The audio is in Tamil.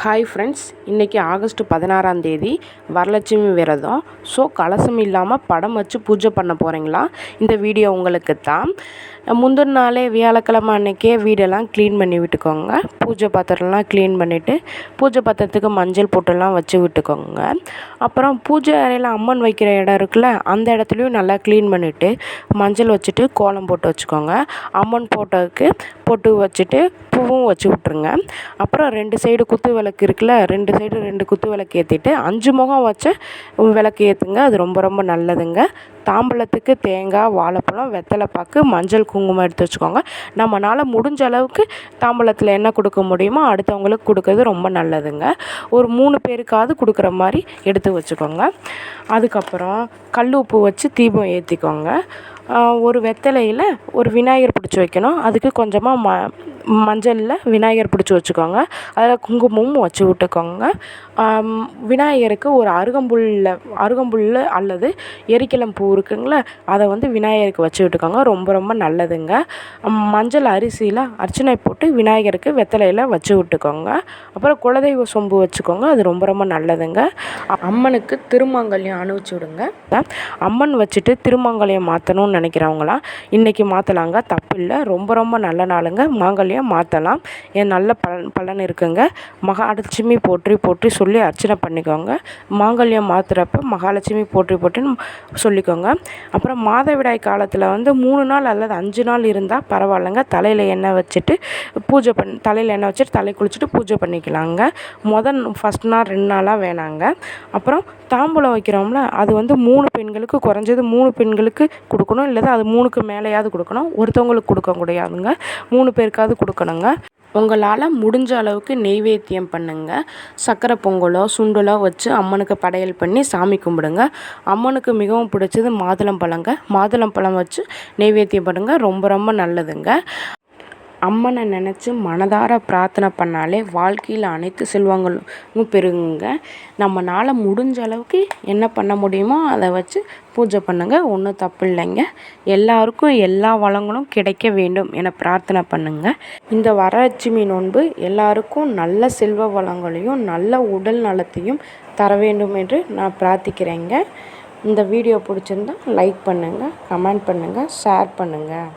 ஹாய் ஃப்ரெண்ட்ஸ் இன்றைக்கி ஆகஸ்ட் பதினாறாம் தேதி வரலட்சுமி விரதம். ஸோ கலசம் இல்லாமல் படம் வச்சு பூஜை பண்ண போகிறீங்களா இந்த வீடியோ உங்களுக்கு தான். முந்தின நாளே வியாழக்கிழமை அன்றைக்கே வீடெல்லாம் க்ளீன் பண்ணி விட்டுக்கோங்க. பூஜை பாத்திரம்லாம் க்ளீன் பண்ணிவிட்டு பூஜை பாத்திரத்துக்கு மஞ்சள் போட்டுலாம் வச்சு விட்டுக்கோங்க. அப்புறம் பூஜை அறையில் அம்மன் வைக்கிற இடம் இருக்குல்ல அந்த இடத்துலையும் நல்லா க்ளீன் பண்ணிவிட்டு மஞ்சள் வச்சுட்டு கோலம் போட்டு வச்சுக்கோங்க. அம்மன் போட்டோவுக்கு பொட்டு வச்சுட்டு பூவும் வச்சு விட்ருங்க அப்புறம் ரெண்டு சைடு குத்து விளக்கு இருக்குல்ல ரெண்டு சைடு ரெண்டு குத்து விளக்கு ஏற்றிட்டு அஞ்சு முகம் வச்ச விளக்கு ஏற்றுங்க அது ரொம்ப ரொம்ப நல்லதுங்க. தாம்பழத்துக்கு தேங்காய் வாழைப்பழம் வெத்தலை பாக்கு மஞ்சள் குங்குமம் எடுத்து வச்சுக்கோங்க. நம்மளால் முடிஞ்ச அளவுக்கு தாம்பழத்தில் என்ன கொடுக்க முடியுமோ அடுத்தவங்களுக்கு கொடுக்கறது ரொம்ப நல்லதுங்க. ஒரு மூணு பேருக்காவது கொடுக்குற மாதிரி எடுத்து வச்சுக்கோங்க. அதுக்கப்புறம் கல் உப்பு வச்சு தீபம் ஏற்றிக்கோங்க ஒரு வெத்தலையில் ஒரு விநாயகர் பிடிச்சி வைக்கணும். அதுக்கு கொஞ்சமாக ம மஞ்சளில் விநாயகர் பிடிச்சி வச்சுக்கோங்க. அதில் குங்குமமும் வச்சு விட்டுக்கோங்க. விநாயகருக்கு ஒரு அருகம்புல்லில் அருகம்புல் அல்லது எரிக்கிலம் பூ இருக்குங்கள அதை வந்து விநாயகருக்கு வச்சு விட்டுக்கோங்க. ரொம்ப ரொம்ப நல்லதுங்க. மஞ்சள் அரிசியில் அர்ச்சனை போட்டு விநாயகருக்கு வெத்தலையில் வச்சு விட்டுக்கோங்க. அப்புறம் குலதெய்வ சொம்பு வச்சுக்கோங்க. அது ரொம்ப ரொம்ப நல்லதுங்க. அம்மனுக்கு திருமாங்கல்யம் அனுப்பிச்சி விடுங்க. அம்மன் வச்சுட்டு திருமாங்கல்யம் மாற்றணும்னு நினைக்கிறவங்களாம் இன்றைக்கி மாற்றலாங்க தப்பு இல்லை. ரொம்ப ரொம்ப நல்ல நாளுங்க. மாங்கல்யம் மாற்றலாம் ஏன் நல்ல பலன் பலன் இருக்குங்க. மகாலட்சுமி போற்றி போற்றி சொல்லி அர்ச்சனை பண்ணிக்கோங்க. மாங்கல்யம் மாற்றுறப்ப மகாலட்சுமி போற்றி போற்றின்னு சொல்லிக்கோங்க. அப்புறம் மாதவிடாய் காலத்தில் வந்து மூணு நாள் அல்லது அஞ்சு நாள் இருந்தால் பரவாயில்லைங்க. தலையில் எண்ணெய் வச்சுட்டு பூஜை பண் தலையில் எண்ணெய் வச்சுட்டு தலை குளிச்சுட்டு பூஜை பண்ணிக்கலாங்க. முதல் ஃபஸ்ட் நாள் ரெண்டு நாளாக வேணாங்க. அப்புறம் தாம்பூலம் வைக்கிறோம்ல அது வந்து மூணு பெண்களுக்கு குறைஞ்சது மூணு பெண்களுக்கு கொடுக்கணும். இல்லை அது மூணுக்கு மேலேயாவது கொடுக்கணும். ஒருத்தவங்களுக்கு கொடுக்க முடியாதுங்க. மூணு பேருக்காவது கொடுக்கணுங்க. உங்களால் முடிஞ்ச அளவுக்கு நெய்வேத்தியம் பண்ணுங்கள் சக்கரை பொங்கலோ சுண்டலோ வச்சு அம்மனுக்கு படையல் பண்ணி சாமி கும்பிடுங்க. அம்மனுக்கு மிகவும் பிடிச்சது மாதுளம்பழங்க. மாதுளம்பழம் வச்சு நெய்வேத்தியம் பண்ணுங்கள் ரொம்ப ரொம்ப நல்லதுங்க. அம்மனை நினச்சி மனதார பிரார்த்தனை பண்ணாலே வாழ்க்கையில் அனைத்து செல்வங்களும் பெருகுங்க. நம்மளால் முடிஞ்ச அளவுக்கு என்ன பண்ண முடியுமோ அதை வச்சு பூஜை பண்ணுங்கள் ஒன்றும் தப்பு இல்லைங்க. எல்லாருக்கும் எல்லா வளங்களும் கிடைக்க வேண்டும் என பிரார்த்தனை பண்ணுங்கள் இந்த வரலட்சுமி நோன்பு எல்லாருக்கும் நல்ல செல்வ வளங்களையும் நல்ல உடல் நலத்தையும் தர வேண்டும் என்று நான் பிரார்த்திக்கிறேங்க. இந்த வீடியோ பிடிச்சிருந்தா லைக் பண்ணுங்கள் கமெண்ட் பண்ணுங்கள் ஷேர் பண்ணுங்கள்